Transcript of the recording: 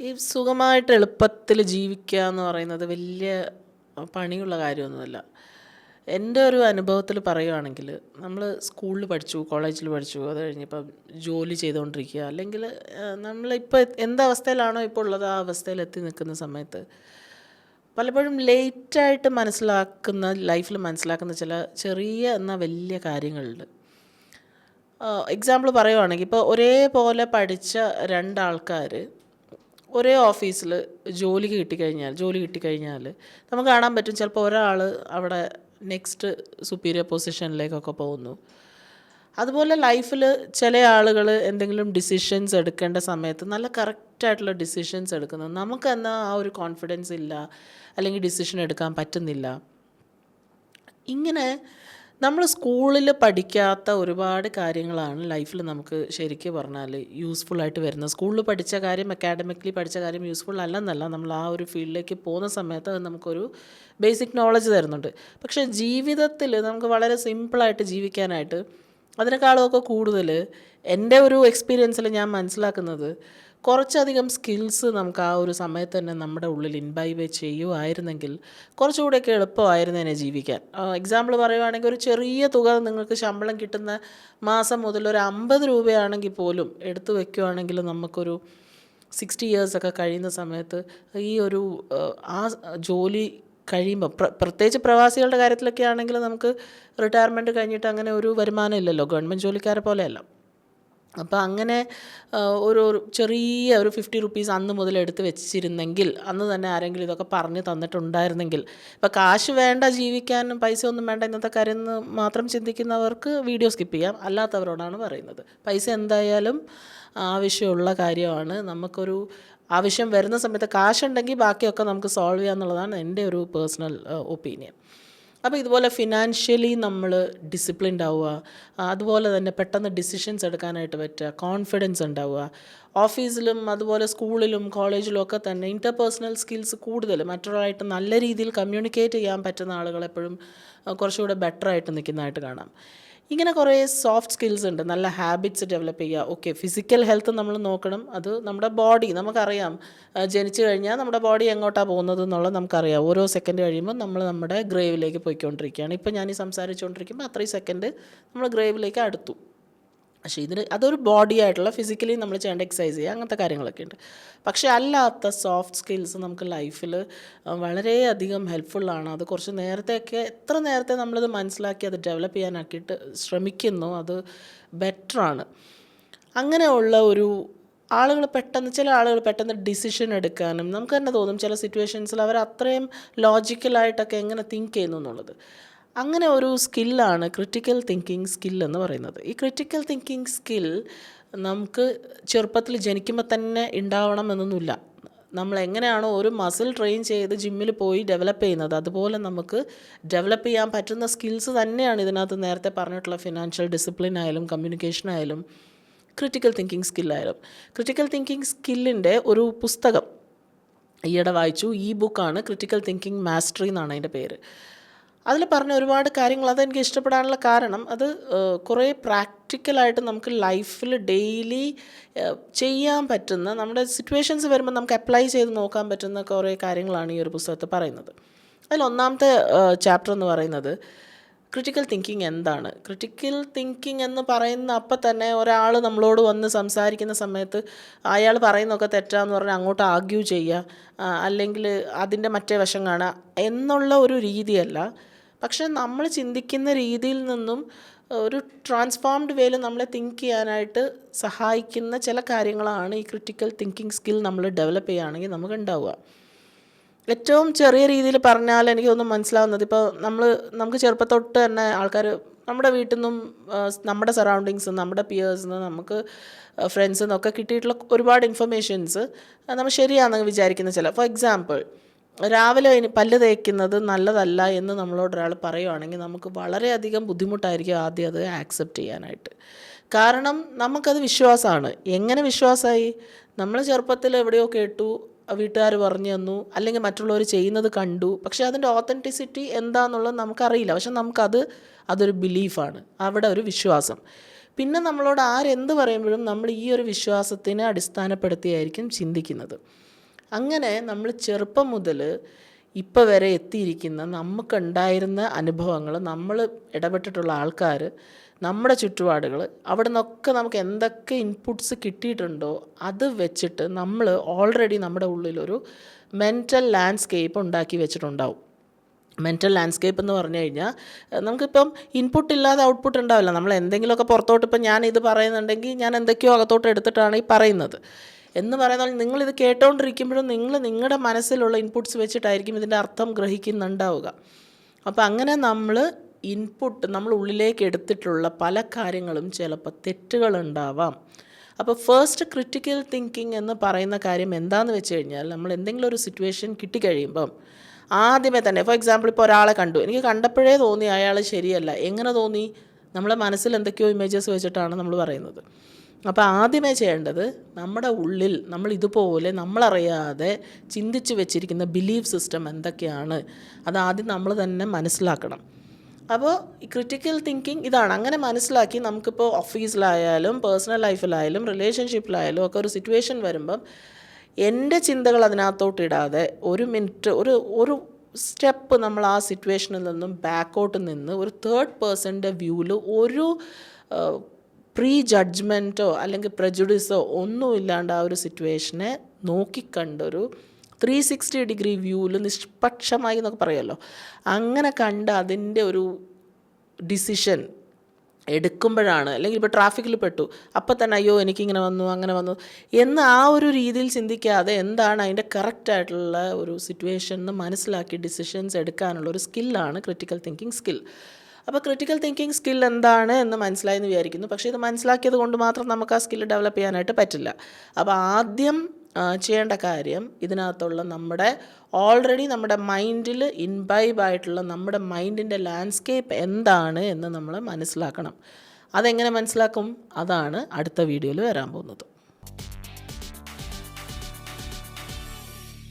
ഈ സുഖമായിട്ട് എളുപ്പത്തിൽ ജീവിക്കുക എന്ന് പറയുന്നത് വലിയ പണിയുള്ള കാര്യമൊന്നുമല്ല. എന്റെ ഒരു അനുഭവത്തിൽ പറയുകയാണെങ്കിൽ നമ്മൾ സ്കൂളിൽ പഠിച്ചു കോളേജിൽ പഠിച്ചു അത് കഴിഞ്ഞിപ്പം ജോലി ചെയ്തുകൊണ്ടിരിക്കുക. അല്ലെങ്കിൽ നമ്മളിപ്പോൾ എന്തവസ്ഥയിലാണോ ഇപ്പോൾ ഉള്ളത് ആ അവസ്ഥയിൽ എത്തി നിൽക്കുന്ന സമയത്ത് പലപ്പോഴും ലേറ്റായിട്ട് മനസ്സിലാക്കുന്ന ലൈഫിൽ മനസ്സിലാക്കുന്ന ചില ചെറിയ എന്നാൽ വലിയ കാര്യങ്ങളുണ്ട്. എക്സാമ്പിൾ പറയുവാണെങ്കിൽ ഇപ്പോൾ ഒരേപോലെ പഠിച്ച രണ്ടാൾക്കാർ ഒരേ ഓഫീസിൽ ജോലി കിട്ടിക്കഴിഞ്ഞാൽ ജോലി കിട്ടിക്കഴിഞ്ഞാൽ നമുക്ക് കാണാൻ പറ്റും ചിലപ്പോൾ ഒരാൾ അവിടെ നെക്സ്റ്റ് സുപ്പീരിയർ പൊസിഷനിലേക്കൊക്കെ പോകുന്നു. അതുപോലെ ലൈഫിൽ ചില ആളുകൾ എന്തെങ്കിലും ഡിസിഷൻസ് എടുക്കേണ്ട സമയത്ത് നല്ല കറക്റ്റായിട്ടുള്ള ഡിസിഷൻസ് എടുക്കുന്നത് നമുക്ക് എന്നാൽ ആ ഒരു കോൺഫിഡൻസ് ഇല്ല അല്ലെങ്കിൽ ഡിസിഷൻ എടുക്കാൻ പറ്റുന്നില്ല. ഇങ്ങനെ നമ്മൾ സ്കൂളിൽ പഠിക്കാത്ത ഒരുപാട് കാര്യങ്ങളാണ് ലൈഫിൽ നമുക്ക് ശരിക്കും പറഞ്ഞാൽ യൂസ്ഫുൾ ആയിട്ട് വരുന്നത്. സ്കൂളിൽ പഠിച്ച കാര്യം അക്കാഡമിക്കലി പഠിച്ച കാര്യം യൂസ്ഫുൾ അല്ലെന്നല്ല. നമ്മൾ ആ ഒരു ഫീൽഡിലേക്ക് പോകുന്ന സമയത്ത് അത് നമുക്കൊരു ബേസിക് നോളജ് തരുന്നുണ്ട്. പക്ഷേ ജീവിതത്തിൽ നമുക്ക് വളരെ സിമ്പിളായിട്ട് ജീവിക്കാനായിട്ട് അതിനേക്കാളുമൊക്കെ കൂടുതൽ എന്റെ ഒരു എക്സ്പീരിയൻസിൽ ഞാൻ മനസ്സിലാക്കുന്നത് കുറച്ചധികം സ്കിൽസ് നമുക്ക് ആ ഒരു സമയത്ത് തന്നെ നമ്മുടെ ഉള്ളിൽ ഇൻബൈവ് ചെയ്യുമായിരുന്നെങ്കിൽ കുറച്ചുകൂടെയൊക്കെ എളുപ്പമായിരുന്നതിനെ ജീവിക്കാൻ. എക്സാമ്പിൾ പറയുവാണെങ്കിൽ ഒരു ചെറിയ തുക നിങ്ങൾക്ക് ശമ്പളം കിട്ടുന്ന മാസം മുതൽ ഒരു അമ്പത് രൂപയാണെങ്കിൽ പോലും എടുത്തു വെക്കുകയാണെങ്കിൽ നമുക്കൊരു സിക്സ്റ്റി ഇയേഴ്സൊക്കെ കഴിയുന്ന സമയത്ത് ഈ ഒരു ആ ജോലി കഴിയുമ്പോൾ പ്ര പ്രത്യേകിച്ച് പ്രവാസികളുടെ കാര്യത്തിലൊക്കെ ആണെങ്കിൽ നമുക്ക് റിട്ടയർമെന്റ് കഴിഞ്ഞിട്ട് അങ്ങനെ ഒരു വരുമാനം ഇല്ലല്ലോ. ഗവൺമെന്റ് ജോലിക്കാരെ പോലെയല്ല. അപ്പോൾ അങ്ങനെ ഒരു ചെറിയ ഒരു ഫിഫ്റ്റി റുപ്പീസ് അന്ന് മുതൽ എടുത്ത് വെച്ചിരുന്നെങ്കിൽ അന്ന് തന്നെ ആരെങ്കിലും ഇതൊക്കെ പറഞ്ഞ് തന്നിട്ടുണ്ടായിരുന്നെങ്കിൽ. ഇപ്പോൾ കാശ് വേണ്ട ജീവിക്കാനും പൈസ ഒന്നും വേണ്ട ഇന്നത്തെ കാര്യം മാത്രം ചിന്തിക്കുന്നവർക്ക് വീഡിയോ സ്കിപ്പ് ചെയ്യാം. അല്ലാത്തവരോടാണ് പറയുന്നത്. പൈസ എന്തായാലും ആവശ്യമുള്ള കാര്യമാണ്. നമുക്കൊരു ആവശ്യം വരുന്ന സമയത്ത് കാശുണ്ടെങ്കിൽ ബാക്കിയൊക്കെ നമുക്ക് സോൾവ് ചെയ്യാന്നുള്ളതാണ് എന്റെ ഒരു പേഴ്സണൽ ഒപ്പീനിയൻ അപ്പോൾ ഇതുപോലെ ഫിനാൻഷ്യലി നമ്മൾ ഡിസിപ്ലിൻഡ് ആവുക അതുപോലെ തന്നെ പെട്ടെന്ന് ഡിസിഷൻസ് എടുക്കാനായിട്ട് പറ്റുക കോൺഫിഡൻസ് ഉണ്ടാവുക. ഓഫീസിലും അതുപോലെ സ്കൂളിലും കോളേജിലും ഒക്കെ തന്നെ ഇന്റർപേഴ്സണൽ സ്കിൽസ് കൂടുതൽ മറ്റൊരാളായിട്ട് നല്ല രീതിയിൽ കമ്മ്യൂണിക്കേറ്റ് ചെയ്യാൻ പറ്റുന്ന ആളുകൾ എപ്പോഴും കുറച്ചുകൂടെ ബെറ്ററായിട്ട് നിൽക്കുന്നതായിട്ട് കാണാം. ഇങ്ങനെ കുറേ സോഫ്റ്റ് സ്കിൽസ് ഉണ്ട്. നല്ല ഹാബിറ്റ്സ് ഡെവലപ്പ് ചെയ്യുക. ഓക്കെ ഫിസിക്കൽ ഹെൽത്ത് നമ്മൾ നോക്കണം. അത് നമ്മുടെ ബോഡി നമുക്കറിയാം. ജനിച്ചു കഴിഞ്ഞാൽ നമ്മുടെ ബോഡി എങ്ങോട്ടാണ് പോകുന്നത് എന്നുള്ളത് നമുക്കറിയാം. ഓരോ സെക്കൻഡ് കഴിയുമ്പോൾ നമ്മൾ നമ്മുടെ ഗ്രേവിലേക്ക് പോയിക്കൊണ്ടിരിക്കുകയാണ്. ഇപ്പോൾ ഞാൻ ഈ സംസാരിച്ചുകൊണ്ടിരിക്കുമ്പോൾ അത്രയും സെക്കൻഡ് നമ്മൾ ഗ്രേവിലേക്ക് അടുത്തു. പക്ഷേ ഇതിന് അതൊരു ബോഡി ആയിട്ടുള്ള ഫിസിക്കലി നമ്മൾ ചെയ്യേണ്ട എക്സസൈസ് ചെയ്യുക അങ്ങനത്തെ കാര്യങ്ങളൊക്കെ ഉണ്ട്. പക്ഷേ അല്ലാത്ത സോഫ്റ്റ് സ്കിൽസ് നമുക്ക് ലൈഫിൽ വളരെയധികം ഹെൽപ്ഫുള്ളാണ് അത് കുറച്ച് നേരത്തെയൊക്കെ എത്ര നേരത്തെ നമ്മളത് മനസ്സിലാക്കി അത് ഡെവലപ്പ് ചെയ്യാനാക്കിയിട്ട് ശ്രമിക്കുന്നു അത് ബെറ്ററാണ് അങ്ങനെയുള്ള ഒരു ആളുകൾ പെട്ടെന്ന് ചില ആളുകൾ പെട്ടെന്ന് ഡിസിഷൻ എടുക്കാനും നമുക്ക് തന്നെ തോന്നും ചില സിറ്റുവേഷൻസിൽ അവർ അത്രയും ലോജിക്കലായിട്ടൊക്കെ എങ്ങനെ തിങ്ക് ചെയ്യുന്നു എന്നുള്ളത്. അങ്ങനെ ഒരു സ്കില്ലാണ് ക്രിട്ടിക്കൽ തിങ്കിങ് സ്കിൽ എന്ന് പറയുന്നത്. ഈ ക്രിട്ടിക്കൽ തിങ്കിങ് സ്കിൽ നമുക്ക് ചെറുപ്പത്തിൽ ജനിക്കുമ്പോൾ തന്നെ ഉണ്ടാവണമെന്നൊന്നുമില്ല നമ്മൾ എങ്ങനെയാണോ ഒരു മസിൽ ട്രെയിൻ ചെയ്ത് ജിമ്മിൽ പോയി ഡെവലപ്പ് ചെയ്യുന്നത് അതുപോലെ നമുക്ക് ഡെവലപ്പ് ചെയ്യാൻ പറ്റുന്ന സ്കിൽസ് തന്നെയാണ് ഇതിനകത്ത് നേരത്തെ പറഞ്ഞിട്ടുള്ള ഫിനാൻഷ്യൽ ഡിസിപ്ലിൻ ആയാലും കമ്മ്യൂണിക്കേഷൻ ആയാലും ക്രിട്ടിക്കൽ തിങ്കിങ് സ്കില്ലായാലും ക്രിട്ടിക്കൽ തിങ്കിങ് സ്കില്ലിന്റെ ഒരു പുസ്തകം ഈയിടെ വായിച്ചു. ഈ ബുക്കാണ് ക്രിട്ടിക്കൽ തിങ്കിങ് മാസ്റ്ററി എന്നാണ് അതിന്റെ പേര്. അതിൽ പറഞ്ഞ ഒരുപാട് കാര്യങ്ങൾ അതെനിക്ക് ഇഷ്ടപ്പെടാനുള്ള കാരണം അത് കുറേ പ്രാക്ടിക്കലായിട്ട് നമുക്ക് ലൈഫിൽ ഡെയിലി ചെയ്യാൻ പറ്റുന്ന നമ്മുടെ സിറ്റുവേഷൻസ് വരുമ്പോൾ നമുക്ക് അപ്ലൈ ചെയ്ത് നോക്കാൻ പറ്റുന്ന കുറേ കാര്യങ്ങളാണ് ഈ ഒരു പുസ്തകത്തിൽ പറയുന്നത്. അതിൽ ഒന്നാമത്തെ ചാപ്റ്റർ എന്ന് പറയുന്നത് ക്രിട്ടിക്കൽ തിങ്കിങ് എന്താണ്? ക്രിട്ടിക്കൽ തിങ്കിങ് എന്ന് പറയുന്ന അപ്പം തന്നെ ഒരാൾ നമ്മളോട് വന്ന് സംസാരിക്കുന്ന സമയത്ത് അയാൾ പറയുന്നതൊക്കെ തെറ്റാന്ന് പറഞ്ഞാൽ അങ്ങോട്ട് ആർഗ്യൂ ചെയ്യുക അല്ലെങ്കിൽ അതിന്റെ മറ്റേ വശം കാണുക എന്നുള്ള ഒരു രീതിയല്ല. പക്ഷെ നമ്മൾ ചിന്തിക്കുന്ന രീതിയിൽ നിന്നും ഒരു ട്രാൻസ്ഫോംഡ് വേയിൽ നമ്മളെ തിങ്ക് ചെയ്യാനായിട്ട് സഹായിക്കുന്ന ചില കാര്യങ്ങളാണ് ഈ ക്രിട്ടിക്കൽ തിങ്കിങ് സ്കിൽ നമ്മൾ ഡെവലപ്പ് ചെയ്യുകയാണെങ്കിൽ നമുക്ക് ഉണ്ടാവുക. ഏറ്റവും ചെറിയ രീതിയിൽ പറഞ്ഞാൽ എനിക്ക് എനിക്കൊന്നും മനസ്സിലാവുന്നത് ഇപ്പോൾ നമ്മൾ നമുക്ക് ചെറുപ്പത്തൊട്ട് തന്നെ ആൾക്കാർ നമ്മുടെ വീട്ടിൽ നിന്നും നമ്മുടെ സറൗണ്ടിങ്സ് നമ്മുടെ പിയേഴ്സിൽ നിന്ന് നമുക്ക് ഫ്രണ്ട്സിൽ നിന്നൊക്കെ കിട്ടിയിട്ടുള്ള ഒരുപാട് ഇൻഫർമേഷൻസ് നമ്മൾ ശരിയാണെന്ന് വിചാരിക്കുന്ന ചില ഫോർ എക്സാമ്പിൾ രാവിലെ പല്ല് തേക്കുന്നത് നല്ലതല്ല എന്ന് നമ്മളോട് ഒരാൾ പറയുവാണെങ്കിൽ നമുക്ക് വളരെയധികം ബുദ്ധിമുട്ടായിരിക്കും ആദ്യം അത് ആക്സെപ്റ്റ് ചെയ്യാനായിട്ട്. കാരണം നമുക്കത് വിശ്വാസമാണ്. എങ്ങനെ വിശ്വാസമായി? നമ്മൾ ചെറുപ്പത്തിൽ എവിടെയോ കേട്ടു വീട്ടുകാർ പറഞ്ഞു തന്നു അല്ലെങ്കിൽ മറ്റുള്ളവർ ചെയ്യുന്നത് കണ്ടു. പക്ഷേ അതിന്റെ ഓത്തന്റിസിറ്റി എന്താണെന്നുള്ളത് നമുക്കറിയില്ല. പക്ഷെ നമുക്കത് അതൊരു ബിലീഫാണ് അവിടെ ഒരു വിശ്വാസം. പിന്നെ നമ്മളോട് ആരെന്ത് പറയുമ്പോഴും നമ്മൾ ഈ ഒരു വിശ്വാസത്തിനെ അടിസ്ഥാനപ്പെടുത്തിയായിരിക്കും ചിന്തിക്കുന്നത്. അങ്ങനെ നമ്മൾ ചെറുപ്പം മുതൽ ഇപ്പോൾ വരെ എത്തിയിരിക്കുന്ന നമുക്കുണ്ടായിരുന്ന അനുഭവങ്ങൾ നമ്മൾ ഇടപെട്ടിട്ടുള്ള ആൾക്കാർ നമ്മുടെ ചുറ്റുപാടുകൾ അവിടെ നിന്നൊക്കെ നമുക്ക് എന്തൊക്കെ ഇൻപുട്സ് കിട്ടിയിട്ടുണ്ടോ അത് വെച്ചിട്ട് നമ്മൾ ഓൾറെഡി നമ്മുടെ ഉള്ളിലൊരു മെന്റൽ ലാൻഡ്സ്കേപ്പ് ഉണ്ടാക്കി വെച്ചിട്ടുണ്ടാവും. മെന്റൽ ലാൻഡ്സ്കേപ്പ് എന്ന് പറഞ്ഞു കഴിഞ്ഞാൽ നമുക്കിപ്പം ഇൻപുട്ട് ഇല്ലാതെ ഔട്ട്പുട്ട് ഉണ്ടാവില്ല. നമ്മൾ എന്തെങ്കിലുമൊക്കെ പുറത്തോട്ട് ഇപ്പം ഞാൻ ഇത് പറയുന്നുണ്ടെങ്കിൽ ഞാൻ എന്തൊക്കെയോ അകത്തോട്ട് എടുത്തിട്ടാണ് ഈ പറയുന്നത്. എന്ന് പറയുന്നത് നിങ്ങളിത് കേട്ടോണ്ടിരിക്കുമ്പോഴും നിങ്ങൾ നിങ്ങളുടെ മനസ്സിലുള്ള ഇൻപുട്സ് വെച്ചിട്ടായിരിക്കും ഇതിന്റെ അർത്ഥം ഗ്രഹിക്കുന്നുണ്ടാവുക. അപ്പോൾ അങ്ങനെ നമ്മൾ ഇൻപുട്ട് നമ്മൾ ഉള്ളിലേക്ക് എടുത്തിട്ടുള്ള പല കാര്യങ്ങളും ചിലപ്പോൾ തെറ്റുകളുണ്ടാവാം. അപ്പോൾ ഫസ്റ്റ് ക്രിറ്റിക്കൽ തിങ്കിങ് എന്ന് പറയുന്ന കാര്യം എന്താണെന്ന് വെച്ച് കഴിഞ്ഞാൽ നമ്മൾ എന്തെങ്കിലും ഒരു സിറ്റുവേഷൻ കിട്ടിക്കഴിയുമ്പം ആദ്യമേ തന്നെ ഫോർ എക്സാമ്പിൾ ഇപ്പോൾ ഒരാളെ കണ്ടു. എനിക്ക് കണ്ടപ്പോഴേ തോന്നി അയാൾ ശരിയല്ല. എങ്ങനെ തോന്നി? നമ്മളെ മനസ്സിൽ എന്തൊക്കെയോ ഇമേജസ് വെച്ചിട്ടാണ് നമ്മൾ പറയുന്നത്. അപ്പോൾ ആദ്യമേ ചെയ്യേണ്ടത് നമ്മുടെ ഉള്ളിൽ നമ്മൾ ഇതുപോലെ നമ്മളറിയാതെ ചിന്തിച്ച് വെച്ചിരിക്കുന്ന ബിലീഫ് സിസ്റ്റം എന്തൊക്കെയാണ് അത് ആദ്യം നമ്മൾ തന്നെ മനസ്സിലാക്കണം. അപ്പോൾ ഈ ക്രിട്ടിക്കൽ തിങ്കിങ് ഇതാണ്. അങ്ങനെ മനസ്സിലാക്കി നമുക്കിപ്പോൾ ഓഫീസിലായാലും പേഴ്സണൽ ലൈഫിലായാലും റിലേഷൻഷിപ്പിലായാലും ഒക്കെ ഒരു സിറ്റുവേഷൻ വരുമ്പം എന്റെ ചിന്തകൾ അതിനകത്തോട്ട് ഇടാതെ ഒരു മിനിറ്റ് ഒരു ഒരു സ്റ്റെപ്പ് നമ്മൾ ആ സിറ്റുവേഷനിൽ നിന്നും ബാക്കോട്ട് നിന്ന് ഒരു തേർഡ് പേഴ്സന്റെ വ്യൂവിൽ ഒരു പ്രീ ജഡ്ജ്മെന്റോ അല്ലെങ്കിൽ പ്രജുഡിസോ ഒന്നും ഇല്ലാണ്ട് ആ ഒരു സിറ്റുവേഷനെ നോക്കിക്കണ്ടൊരു ത്രീ സിക്സ്റ്റി ഡിഗ്രി വ്യൂവിൽ നിഷ്പക്ഷമായി എന്നൊക്കെ പറയുമല്ലോ. അങ്ങനെ കണ്ട് അതിന്റെ ഒരു ഡിസിഷൻ എടുക്കുമ്പോഴാണ്. അല്ലെങ്കിൽ ഇപ്പോൾ ട്രാഫിക്കിൽ പെട്ടു. അപ്പം തന്നെ അയ്യോ എനിക്കിങ്ങനെ വന്നു അങ്ങനെ വന്നു എന്ന് ആ ഒരു രീതിയിൽ ചിന്തിക്കാതെ എന്താണ് അതിന്റെ കറക്റ്റായിട്ടുള്ള ഒരു സിറ്റുവേഷൻ എന്ന് മനസ്സിലാക്കി ഡിസിഷൻസ് എടുക്കാനുള്ള ഒരു സ്കില്ലാണ് ക്രിട്ടിക്കൽ തിങ്കിങ് സ്കിൽ അപ്പോൾ ക്രിട്ടിക്കൽ തിങ്കിങ് സ്കിൽ എന്താണ് എന്ന് മനസ്സിലായെന്ന് വിചാരിക്കുന്നു. പക്ഷേ ഇത് മനസ്സിലാക്കിയത് കൊണ്ട് മാത്രം നമുക്ക് ആ സ്കില്ല് ഡെവലപ്പ് ചെയ്യാനായിട്ട് പറ്റില്ല. അപ്പോൾ ആദ്യം ചെയ്യേണ്ട കാര്യം ഇതിനകത്തുള്ള നമ്മുടെ ഓൾറെഡി നമ്മുടെ മൈൻഡിൽ ഇൻബൈബ് ആയിട്ടുള്ള നമ്മുടെ മൈൻഡിന്റെ ലാൻഡ്സ്കേപ്പ് എന്താണ് എന്ന് നമ്മൾ മനസ്സിലാക്കണം. അതെങ്ങനെ മനസ്സിലാക്കും? അതാണ് അടുത്ത വീഡിയോയിൽ വരാൻ പോകുന്നത്.